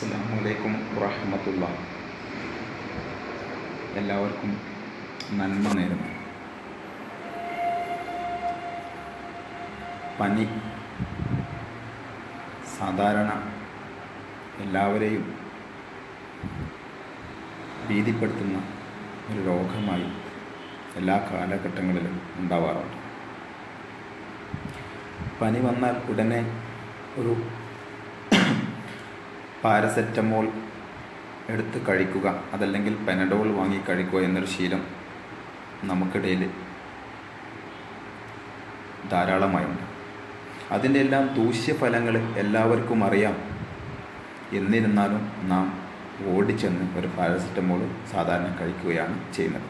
അസ്സാം വലൈക്കും വറഹമത്തുള്ള എല്ലാവർക്കും നന്മ നേരുന്നു. പനി സാധാരണ എല്ലാവരെയും ഭീതിപ്പെടുത്തുന്ന ഒരു രോഗമായി എല്ലാ കാലഘട്ടങ്ങളിലും ഉണ്ടാവാറുണ്ട്. പനി വന്നാൽ ഉടനെ ഒരു പാരസെറ്റമോൾ എടുത്ത് കഴിക്കുക അതല്ലെങ്കിൽ പെനഡോൾ വാങ്ങി കഴിക്കുക എന്നൊരു ശീലം നമുക്കിടയിൽ ധാരാളമായുണ്ട്. അതിന്റെ എല്ലാം ദൂഷ്യഫലങ്ങൾ എല്ലാവർക്കും അറിയാം. എന്നിരുന്നാലും നാം ഓടിച്ചെന്ന് ഒരു പാരസെറ്റമോൾ സാധാരണ കഴിക്കുകയാണ് ചെയ്യുന്നത്.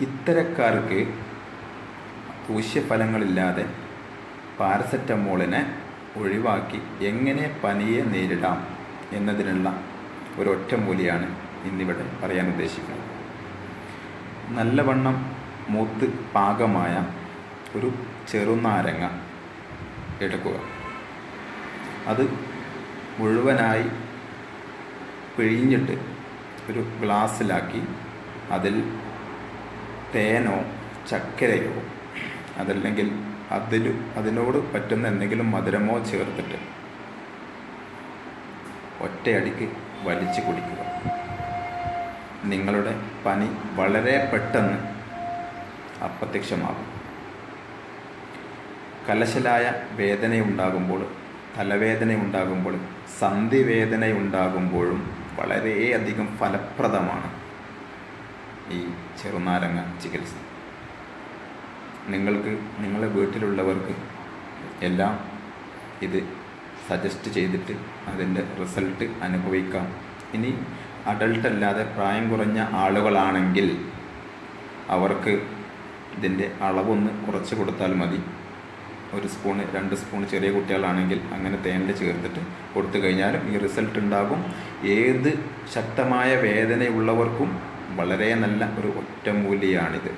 ഇത്തരക്കാർക്ക് ദൂഷ്യഫലങ്ങളില്ലാതെ പാരസെറ്റമോളിനെ ഒഴിവാക്കി എങ്ങനെ പനിയെ നേരിടാം എന്നതിനുള്ള ഒരു ഒറ്റമൂലിയാണ് ഇന്നിവിടെ പറയാൻ ഉദ്ദേശിക്കുന്നത്. നല്ലവണ്ണം മൂത്ത് പാകമായ ഒരു ചെറുനാരങ്ങ എടുക്കുക. അത് മുഴുവനായി പിഴിഞ്ഞിട്ട് ഒരു ഗ്ലാസ്സിലാക്കി അതിൽ തേനോ ചക്കരയോ അതല്ലെങ്കിൽ അതിൽ അതിനോട് പറ്റുന്ന എന്തെങ്കിലും മധുരമോ ചേർത്തിട്ട് ഒറ്റയടിക്ക് വലിച്ചു കുടിക്കുക. നിങ്ങളുടെ പനി വളരെ പെട്ടെന്ന് അപ്രത്യക്ഷമാകും. കലശലായ വേദനയുണ്ടാകുമ്പോൾ തലവേദനയുണ്ടാകുമ്പോൾ സന്ധിവേദനയുണ്ടാകുമ്പോഴും വളരെയധികം ഫലപ്രദമാണ് ഈ ചെറുനാരങ്ങ ചികിത്സ. നിങ്ങൾക്ക് നിങ്ങളുടെ വീട്ടിലുള്ളവർക്ക് എല്ലാം ഇത് സജസ്റ്റ് ചെയ്തിട്ട് അതിന്റെ റിസൾട്ട് അനുഭവിക്കാം. ഇനി അഡൾട്ട് അല്ലാതെ പ്രായം കുറഞ്ഞ ആളുകളാണെങ്കിൽ അവർക്ക് ഇതിന്റെ അളവൊന്ന് കുറച്ച് കൊടുത്താൽ മതി. ഒരു സ്പൂണ് രണ്ട് സ്പൂൺ ചെറിയ കുട്ടികളാണെങ്കിൽ അങ്ങനെ തേനിൽ ചേർത്തിട്ട് കൊടുത്തു കഴിഞ്ഞാലും ഈ റിസൾട്ട് ഉണ്ടാകും. ഏത് ശക്തമായ വേദനയുള്ളവർക്കും വളരെ നല്ല ഒരു ഒറ്റമൂലിയാണിത്.